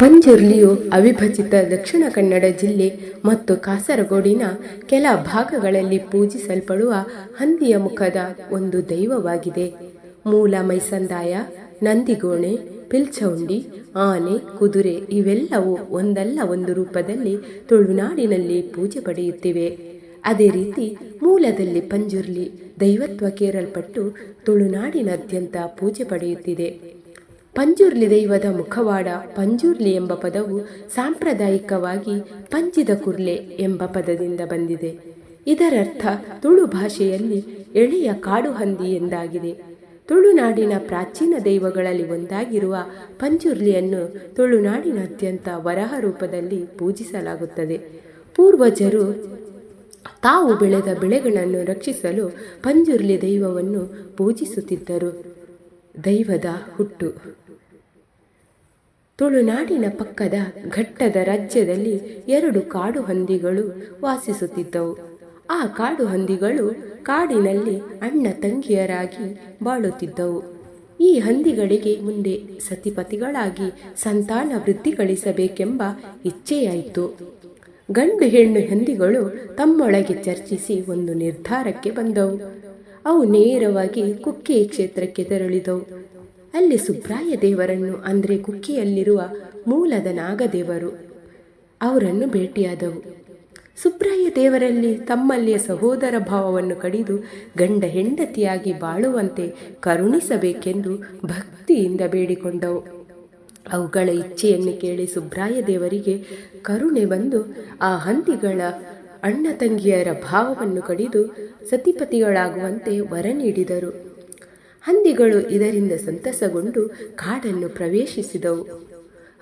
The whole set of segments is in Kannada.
ಪಂಜುರ್ಲಿಯು ಅವಿಭಜಿತ ದಕ್ಷಿಣ ಕನ್ನಡ ಜಿಲ್ಲೆ ಮತ್ತು ಕಾಸರಗೋಡಿನ ಕೆಲ ಭಾಗಗಳಲ್ಲಿ ಪೂಜಿಸಲ್ಪಡುವ ಹಂದಿಯ ಮುಖದ ಒಂದು ದೈವವಾಗಿದೆ. ಮೂಲ ಮೈಸಂದಾಯ, ನಂದಿಗೋಣೆ, ಪಿಲ್ಚೌಂಡಿ, ಆನೆ, ಕುದುರೆ ಇವೆಲ್ಲವೂ ಒಂದಲ್ಲ ಒಂದು ರೂಪದಲ್ಲಿ ತುಳುನಾಡಿನಲ್ಲಿ ಪೂಜೆ ಪಡೆಯುತ್ತಿವೆ. ಅದೇ ರೀತಿ ಮೂಲದಲ್ಲಿ ಪಂಜುರ್ಲಿ ದೈವತ್ವ ಕೇರಲ್ಪಟ್ಟು ತುಳುನಾಡಿನಾದ್ಯಂತ ಪೂಜೆ ಪಡೆಯುತ್ತಿದೆ. ಪಂಜುರ್ಲಿ ದೈವದ ಮುಖವಾಡ ಪಂಜುರ್ಲಿ ಎಂಬ ಪದವು ಸಾಂಪ್ರದಾಯಿಕವಾಗಿ ಪಂಜಿದ ಕುರ್ಲೆ ಎಂಬ ಪದದಿಂದ ಬಂದಿದೆ. ಇದರರ್ಥ ತುಳು ಭಾಷೆಯಲ್ಲಿ ಎಳೆಯ ಕಾಡು ಹಂದಿ ಎಂದಾಗಿದೆ. ತುಳುನಾಡಿನ ಪ್ರಾಚೀನ ದೈವಗಳಲ್ಲಿ ಒಂದಾಗಿರುವ ಪಂಜುರ್ಲಿಯನ್ನು ತುಳುನಾಡಿನಾದ್ಯಂತ ವರಹ ರೂಪದಲ್ಲಿ ಪೂಜಿಸಲಾಗುತ್ತದೆ. ಪೂರ್ವಜರು ತಾವು ಬೆಳೆದ ಬೆಳೆಗಳನ್ನು ರಕ್ಷಿಸಲು ಪಂಜುರ್ಲಿ ದೈವವನ್ನು ಪೂಜಿಸುತ್ತಿದ್ದರು. ದೈವದ ಹುಟ್ಟು. ತುಳುನಾಡಿನ ಪಕ್ಕದ ಘಟ್ಟದ ರಾಜ್ಯದಲ್ಲಿ ಎರಡು ಕಾಡು ಹಂದಿಗಳು ವಾಸಿಸುತ್ತಿದ್ದವು. ಆ ಕಾಡು ಹಂದಿಗಳು ಕಾಡಿನಲ್ಲಿ ಅಣ್ಣ ತಂಗಿಯರಾಗಿ ಬಾಳುತ್ತಿದ್ದವು. ಈ ಹಂದಿಗಳಿಗೆ ಮುಂದೆ ಸತಿಪತಿಗಳಾಗಿ ಸಂತಾನ ವೃದ್ಧಿಗಳಿಸಬೇಕೆಂಬ ಇಚ್ಛೆಯಾಯಿತು. ಗಂಡು ಹೆಣ್ಣು ಹಂದಿಗಳು ತಮ್ಮೊಳಗೆ ಚರ್ಚಿಸಿ ಒಂದು ನಿರ್ಧಾರಕ್ಕೆ ಬಂದವು. ಅವು ನೇರವಾಗಿ ಕುಕ್ಕೆ ಕ್ಷೇತ್ರಕ್ಕೆ ತೆರಳಿದವು. ಅಲ್ಲಿ ಸುಬ್ರಾಯ ದೇವರನ್ನು, ಅಂದರೆ ಕುಕ್ಕಿಯಲ್ಲಿರುವ ಮೂಲದ ನಾಗದೇವರು, ಅವರನ್ನು ಭೇಟಿಯಾದವು. ಸುಬ್ರಾಯ ದೇವರಲ್ಲಿ ತಮ್ಮಲ್ಲಿಯ ಸಹೋದರ ಭಾವವನ್ನು ಕಡಿದು ಗಂಡ ಹೆಂಡತಿಯಾಗಿ ಬಾಳುವಂತೆ ಕರುಣಿಸಬೇಕೆಂದು ಭಕ್ತಿಯಿಂದ ಬೇಡಿಕೊಂಡವು. ಅವುಗಳ ಇಚ್ಛೆಯನ್ನು ಕೇಳಿ ಸುಬ್ರಾಯ ದೇವರಿಗೆ ಕರುಣೆ ಬಂದು ಆ ಹಂದಿಗಳ ಅಣ್ಣ ತಂಗಿಯರ ಭಾವವನ್ನು ಕಡಿದು ಸತಿಪತಿಗಳಾಗುವಂತೆ ವರ ನೀಡಿದರು. ಹಂದಿಗಳು ಇದರಿಂದ ಸಂತಸಗೊಂಡು ಕಾಡನ್ನು ಪ್ರವೇಶಿಸಿದವು.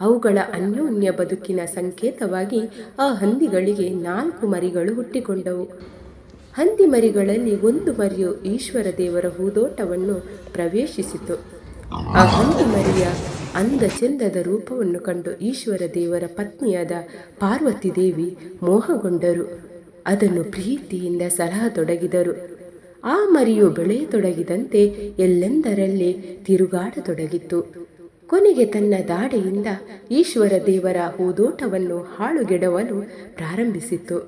ಅವುಗಳ ಅನ್ಯೋನ್ಯ ಬದುಕಿನ ಸಂಕೇತವಾಗಿ ಆ ಹಂದಿಗಳಿಗೆ ನಾಲ್ಕು ಮರಿಗಳು ಹುಟ್ಟಿಕೊಂಡವು. ಹಂದಿ ಮರಿಗಳಲ್ಲಿ ಒಂದು ಮರಿಯು ಈಶ್ವರ ದೇವರ ಹೂದೋಟವನ್ನು ಪ್ರವೇಶಿಸಿತು. ಆ ಹಂದಿ ಮರಿಯ ಅಂದ ಚೆಂದದ ರೂಪವನ್ನು ಕಂಡು ಈಶ್ವರ ದೇವರ ಪತ್ನಿಯಾದ ಪಾರ್ವತಿ ದೇವಿ ಮೋಹಗೊಂಡರು. ಅದನ್ನು ಪ್ರೀತಿಯಿಂದ ಸಲಹತೊಡಗಿದರು. ಆ ಮರಿಯು ಬೆಳೆಯತೊಡಗಿದಂತೆ ಎಲ್ಲೆಂದರಲ್ಲಿ ತಿರುಗಾಡತೊಡಗಿತ್ತು. ಕೊನೆಗೆ ತನ್ನ ದಾಡೆಯಿಂದ ಈಶ್ವರ ದೇವರ ಹೂದೋಟವನ್ನು ಹಾಳುಗೆಡವಲು ಪ್ರಾರಂಭಿಸಿತು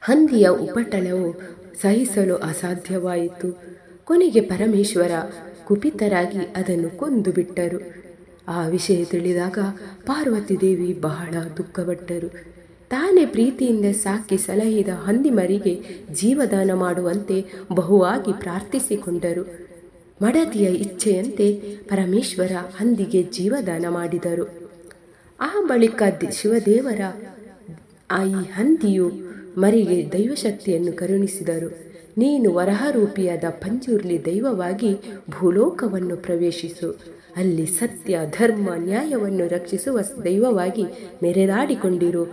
ಹಂದಿಯ ಉಪಟಳವು ಸಹಿಸಲು ಅಸಾಧ್ಯವಾಯಿತು. ಕೊನೆಗೆ ಪರಮೇಶ್ವರ ಕುಪಿತರಾಗಿ ಅದನ್ನು ಕೊಂದು ಬಿಟ್ಟರು. ಆ ವಿಷಯ ತಿಳಿದಾಗ ಪಾರ್ವತಿ ದೇವಿ ಬಹಳ ದುಃಖಪಟ್ಟರು. ತಾನೇ ಪ್ರೀತಿಯಿಂದ ಸಾಕಿ ಸಲಹಿದ ಹಂದಿಮರಿಗೆ ಜೀವದಾನ ಮಾಡುವಂತೆ ಬಹುವಾಗಿ ಪ್ರಾರ್ಥಿಸಿಕೊಂಡರು. ಮಡದಿಯ ಇಚ್ಛೆಯಂತೆ ಪರಮೇಶ್ವರ ಹಂದಿಗೆ ಜೀವದಾನ ಮಾಡಿದರು. ಆ ಬಳಿಕ ಶಿವದೇವರ, ಆ ಈ ಹಂದಿಯು ಮರಿಗೆ ದೈವಶಕ್ತಿಯನ್ನು ಕರುಣಿಸಿದರು. ನೀನು ವರಹರೂಪಿಯಾದ ಪಂಚುರ್ಲಿ ದೈವವಾಗಿ ಭೂಲೋಕವನ್ನು ಪ್ರವೇಶಿಸು. ಅಲ್ಲಿ ಸತ್ಯ, ಧರ್ಮ, ನ್ಯಾಯವನ್ನು ರಕ್ಷಿಸುವ ದೈವವಾಗಿ ಮೆರೆದಾಡಿಕೊಂಡಿರು.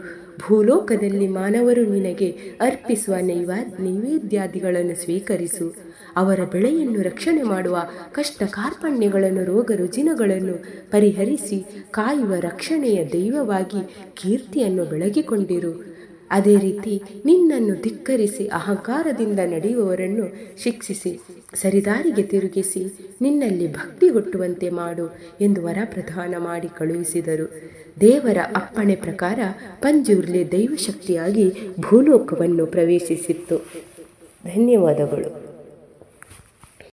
ಭೂಲೋಕದಲ್ಲಿ ಮಾನವರು ನಿನಗೆ ಅರ್ಪಿಸುವ ನೈವ, ನೈವೇದ್ಯಾದಿಗಳನ್ನು ಸ್ವೀಕರಿಸು. ಅವರ ಬೆಳೆಯನ್ನು ರಕ್ಷಣೆ ಮಾಡುವ ಕಷ್ಟ ಕಾರ್ಪಣ್ಯಗಳನ್ನು ರೋಗ ರುಜಿನಗಳನ್ನು ಪರಿಹರಿಸಿ ಕಾಯುವ ರಕ್ಷಣೆಯ ದೈವವಾಗಿ ಕೀರ್ತಿಯನ್ನು ಬೆಳಗಿಕೊಂಡಿರು. ಅದೇ ರೀತಿ ನಿನ್ನನ್ನು ಧಿಕ್ಕರಿಸಿ ಅಹಂಕಾರದಿಂದ ನಡೆಯುವವರನ್ನು ಶಿಕ್ಷಿಸಿ, ಸರಿದಾರಿಗೆ ತಿರುಗಿಸಿ ನಿನ್ನಲ್ಲಿ ಭಕ್ತಿ ಹುಟ್ಟುವಂತೆ ಮಾಡು ಎಂದು ವರ ಪ್ರಧಾನ ಮಾಡಿ ಕಳುಹಿಸಿದರು. ದೇವರ ಅಪ್ಪಣೆ ಪ್ರಕಾರ ಪಂಜುರ್ಲಿ ದೈವಶಕ್ತಿಯಾಗಿ ಭೂಲೋಕವನ್ನು ಪ್ರವೇಶಿಸಿತ್ತು. ಧನ್ಯವಾದಗಳು.